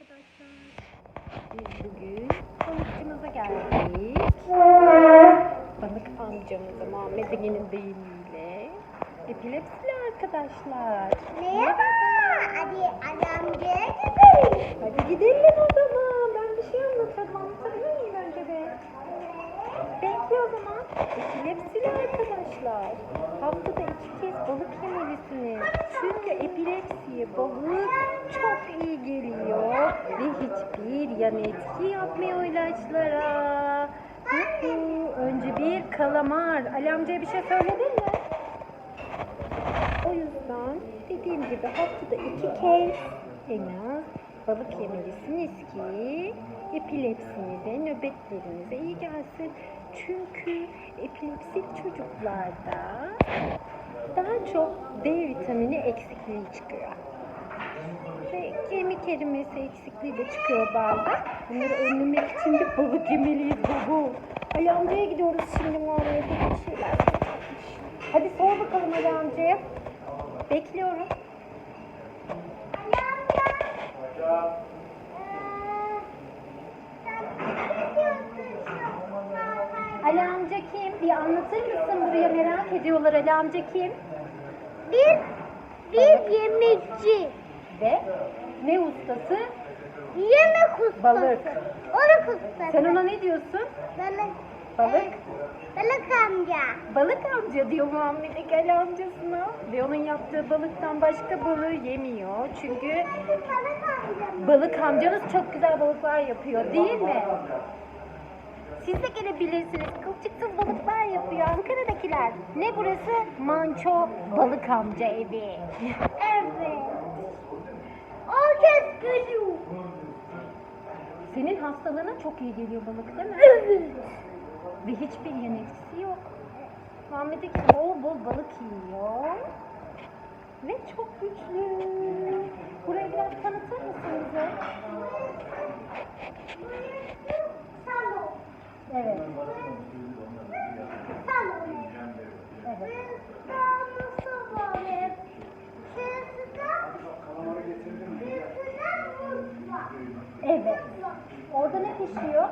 arkadaşlar. Bugün balıkçımıza geldik. Balık amcamıza Muhammed Ege'nin deyimiyle. Epilepsili arkadaşlar. Merhaba. Hadi adamcıya gidelim. Hadi gidelim o zaman. Ben bir şey anlatacağım. Anlatabilir miyim önce? Peki o zaman. Epilepsili arkadaşlar. Haftada iki kez balık yemelisiniz. Çünkü epilepsiye balık çok iyi geliyor. Ve hiçbir yan etki yapmıyor ilaçlara. Hı. Önce bir kalamar. Ali amcaya bir şey söyledin mi? O yüzden dediğim gibi haftada iki kez en az balık yemelisiniz ki epilepsinize, nöbetlerinize iyi gelsin. Çünkü epilepsik çocuklarda daha çok D vitamini eksikliği çıkıyor. Ve kemik erimesi eksikliği de çıkıyor bazen. Bunları önlemek için de balık yemeliyiz baba. Ali amcaya gidiyoruz şimdi Muhammed'e bir şeyler. Hadi sor bakalım Ali amcaya. Bekliyorum. Ali amca kim? Bir anlatır mısın buraya merak ediyorlar Ali amca kim? Bir, bir yemekçi. Ve ne ustası? Yemek ustası. Balık. Balık ustası. Sen ona ne diyorsun? Balık. Balık. Evet, Balık amca. Balık amca diyor Muhammed Ekel amcasına. Ve onun yaptığı balıktan başka balığı yemiyor. Çünkü Balık amca. balık amcanız çok güzel balıklar yapıyor değil mi? Siz de gelebilirsiniz. Kılçıksız balıklar yapıyor Ankara'dakiler. Ne burası? Manço Balık Amca evi. Evet. Herkes gülüyor. Senin hastalığına çok iyi geliyor balık değil mi? Evet. Ve hiçbir yan etkisi yok. Muhammed Ekin bol bol balık yiyor. Ve çok güçlü. Burayı biraz tanıtır mısın bize? Evet. Salon. Evet. Evet. Orada ne pişiyor?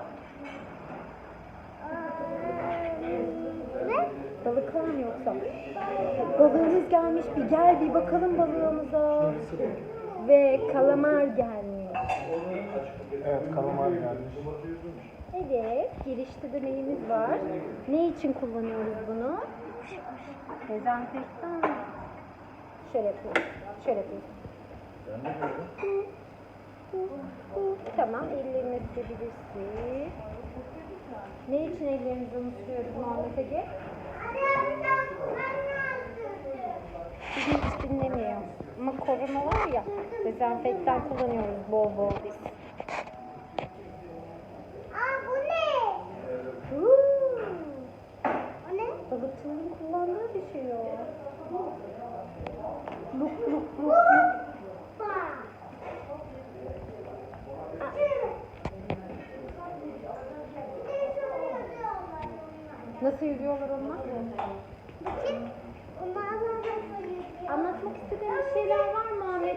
Ne? Balık var mı yoksa? Balığımız gelmiş. Bir gel bir bakalım balığımıza. Ve kalamar gelmiş. Evet, kalamar gelmiş. Evet, girişte de neyimiz var? Ne için kullanıyoruz bunu? Dezenfektan. Şöyle yapayım. Şöyle yapayım. Tamam, ellerini silebilirsin. Ne için ellerimizi unutuyoruz Muhammed Ege? Bizi hiç dinlemiyor. Ama korona var ya, dezenfektan kullanıyoruz bol bol biz. Nasıl yürüyorlar onlar? Söyleyeyim. Anlatmak istediğin bir şeyler var mı Ahmet?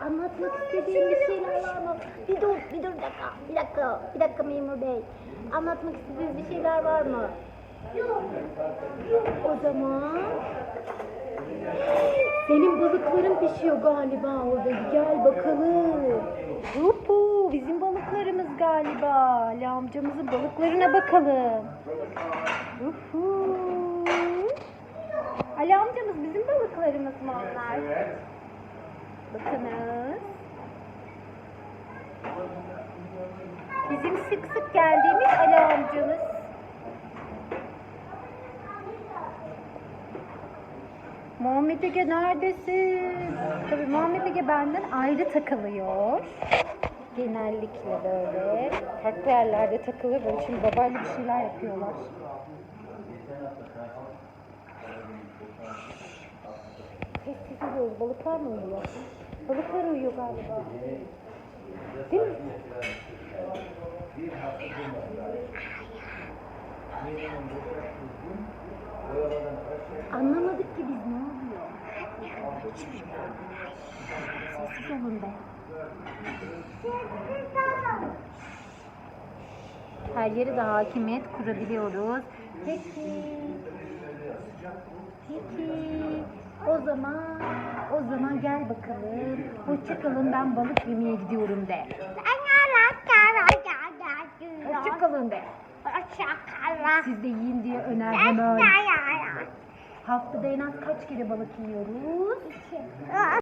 Anlatmak istediğin bir şeyler var mı? Bir dur, bir dur dakika, bir dakika, bir dakika memur bey. Anlatmak istediğiniz bir şeyler var mı? Yok. O zaman... Senin balıkların pişiyor galiba orada. Gel bakalım. Hupu, bizim balıklarımız galiba. Ali amcamızın balıklarına bakalım. Hupu. Ali amcamız bizim balıklarımız mı onlar? Bakınız. Bizim sık sık geldiğimiz Ali amcamız. Muhammed Ege neredesin? Tabii Muhammed Ege benden ayrı takılıyor. Genellikle böyle. Farklı yerlerde takılıyor. Böyle şimdi babayla bir şeyler yapıyorlar. Sessiz oluyoruz. Balıklar mı uyuyor? Balıklar uyuyor galiba. Değil mi? Anlamadık ki biz ne oluyor? Sessiz olun be. Her yere de hakimiyet kurabiliyoruz. Peki. Peki. O zaman, o zaman gel bakalım. Hoşçakalın ben balık yemeye gidiyorum de. Hoşçakalın de. Siz de yiyin diye önermem. Haftada en az kaç kere balık yiyoruz?